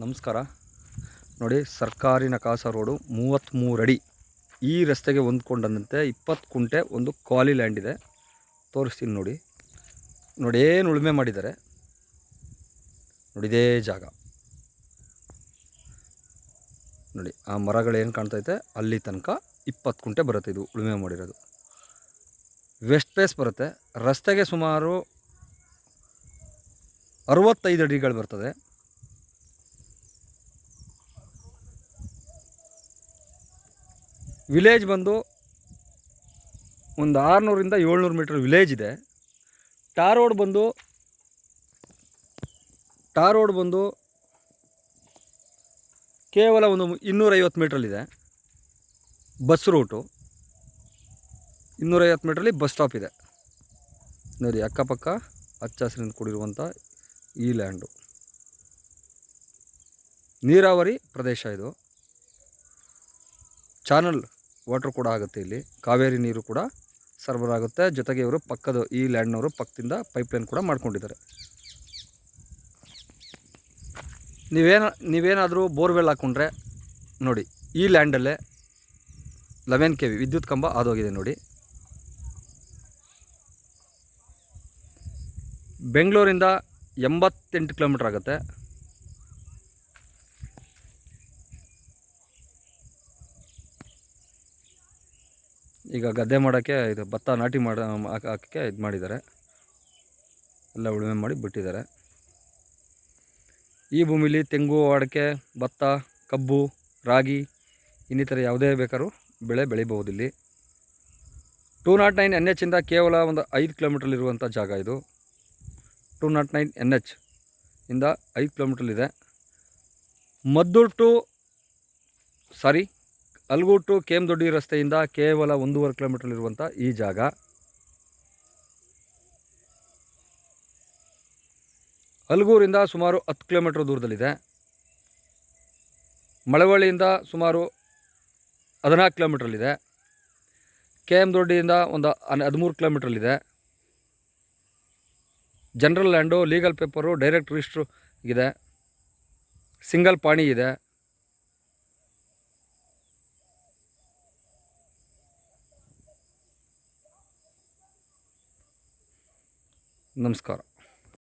ನಮಸ್ಕಾರ. ನೋಡಿ ಸರ್ಕಾರಿ ನಕಾಸ ರೋಡು ಮೂವತ್ತ್ಮೂರು ಅಡಿ ಈ ರಸ್ತೆಗೆ ಹೊಂದ್ಕೊಂಡಂತೆ ಇಪ್ಪತ್ತು ಕುಂಟೆ ಒಂದು ಕಾಲಿ ಲ್ಯಾಂಡ್ ಇದೆ. ತೋರಿಸ್ತೀನಿ ನೋಡಿ. ನೋಡಿ, ಏನು ಉಳುಮೆ ಮಾಡಿದ್ದಾರೆ. ನೋಡಿದೇ ಜಾಗ. ನೋಡಿ, ಆ ಮರಗಳು ಏನು ಕಾಣ್ತೈತೆ ಅಲ್ಲಿ ತನಕ ಇಪ್ಪತ್ತು ಕುಂಟೆ ಬರುತ್ತೆ ಇದು ಉಳುಮೆ ಮಾಡಿರೋದು. ವೆಸ್ಟ್ ಪ್ಲೇಸ್ ಬರುತ್ತೆ. ರಸ್ತೆಗೆ ಸುಮಾರು ಅರವತ್ತೈದು ಅಡಿಗಳು ಬರ್ತದೆ. ವಿಲೇಜ್ ಬಂದು ಒಂದು ಆರುನೂರಿಂದ ಏಳ್ನೂರು ಮೀಟ್ರ್ ವಿಲೇಜ್ ಇದೆ. ಟಾರ್ ರೋಡ್ ಬಂದು, ಟಾರ್ ರೋಡ್ ಬಂದು ಕೇವಲ ಒಂದು ಇನ್ನೂರೈವತ್ತು ಮೀಟ್ರಲ್ಲಿದೆ ಬಸ್ ರೂಟು. ಇನ್ನೂರೈವತ್ತು ಮೀಟ್ರಲ್ಲಿ ಬಸ್ ಸ್ಟಾಪ್ ಇದೆ. ನೋಡಿ, ಅಕ್ಕಪಕ್ಕ ಹಚ್ಚ ಹಸಿರಿಂದ ಕೂಡಿರುವಂಥ ಈ ಲ್ಯಾಂಡು. ನೀರಾವರಿ ಪ್ರದೇಶ ಇದು. ಚಾನಲ್ ವಾಟ್ರ್ ಕೂಡ ಆಗುತ್ತೆ ಇಲ್ಲಿ. ಕಾವೇರಿ ನೀರು ಕೂಡ ಸರಬರಾಗುತ್ತೆ ಜೊತೆಗೆ ಇವರು ಪಕ್ಕದ ಈ ಲ್ಯಾಂಡ್ನವರು ಪಕ್ಕದಿಂದ ಪೈಪ್ಲೈನ್ ಕೂಡ ಮಾಡ್ಕೊಂಡಿದ್ದಾರೆ. ನೀವೇನ, ನೀವೇನಾದರೂ ಬೋರ್ವೆಲ್ ಹಾಕ್ಕೊಂಡ್ರೆ ನೋಡಿ, ಈ ಲ್ಯಾಂಡಲ್ಲೇ ಲೆವೆನ್ ಕೆ ವಿ ವಿದ್ಯುತ್ ಕಂಬ ಆದೋಗಿದೆ ನೋಡಿ. ಬೆಂಗಳೂರಿಂದ ಎಂಬತ್ತೆಂಟು ಕಿಲೋಮೀಟ್ರ್ ಆಗುತ್ತೆ. ಈಗ ಗದ್ದೆ ಮಾಡೋಕ್ಕೆ ಇದು ಭತ್ತ ನಾಟಿ ಮಾಡ ಹಾಕೋಕ್ಕೆ ಇದು ಮಾಡಿದ್ದಾರೆ. ಎಲ್ಲ ಉಳುಮೆ ಮಾಡಿ ಬಿಟ್ಟಿದ್ದಾರೆ. ಈ ಭೂಮಿಲಿ ತೆಂಗು ಅಡಿಕೆ ಭತ್ತ, ಕಬ್ಬು, ರಾಗಿ, ಇನ್ನಿತರ ಯಾವುದೇ ಬೇಕಾದ್ರೂ ಬೆಳೆ ಬೆಳಿಬಹುದು ಇಲ್ಲಿ ಟೂ ನಾಟ್ ನೈನ್ ಎನ್ ಎಚ್ಚಿಂದ ಕೇವಲ ಒಂದು ಐದು ಕಿಲೋಮೀಟ್ರಲ್ಲಿರುವಂಥ ಜಾಗ ಇದು. Two nought nine N H ಇಂದ ಐದು ಕಿಲೋಮೀಟ್ರಲ್ಲಿದೆ Maddur to, sorry Algur to Kemdoddi ರಸ್ತೆಯಿಂದ ಕೇವಲ ಒಂದೂವರೆ ಕಿಲೋಮೀಟ್ರಲ್ಲಿರುವಂಥ ಈ ಜಾಗ. ಅಲ್ಗೂರಿಂದ ಸುಮಾರು ಹತ್ತು ಕಿಲೋಮೀಟ್ರ್ ದೂರದಲ್ಲಿದೆ. ಮಳವಳ್ಳಿಯಿಂದ ಸುಮಾರು ಹದಿನಾಲ್ಕು ಕಿಲೋಮೀಟ್ರಲ್ಲಿದೆ ಕೆ ಎಂ ದೊಡ್ಡಿಯಿಂದ ಒಂದು ಹದಿಮೂರು ಕಿಲೋಮೀಟ್ರಲ್ಲಿದೆ general land, legal paper, direct registry ಇದೆ. ಸಿಂಗಲ್ ಪಾಣಿ ಇದೆ. ನಮಸ್ಕಾರ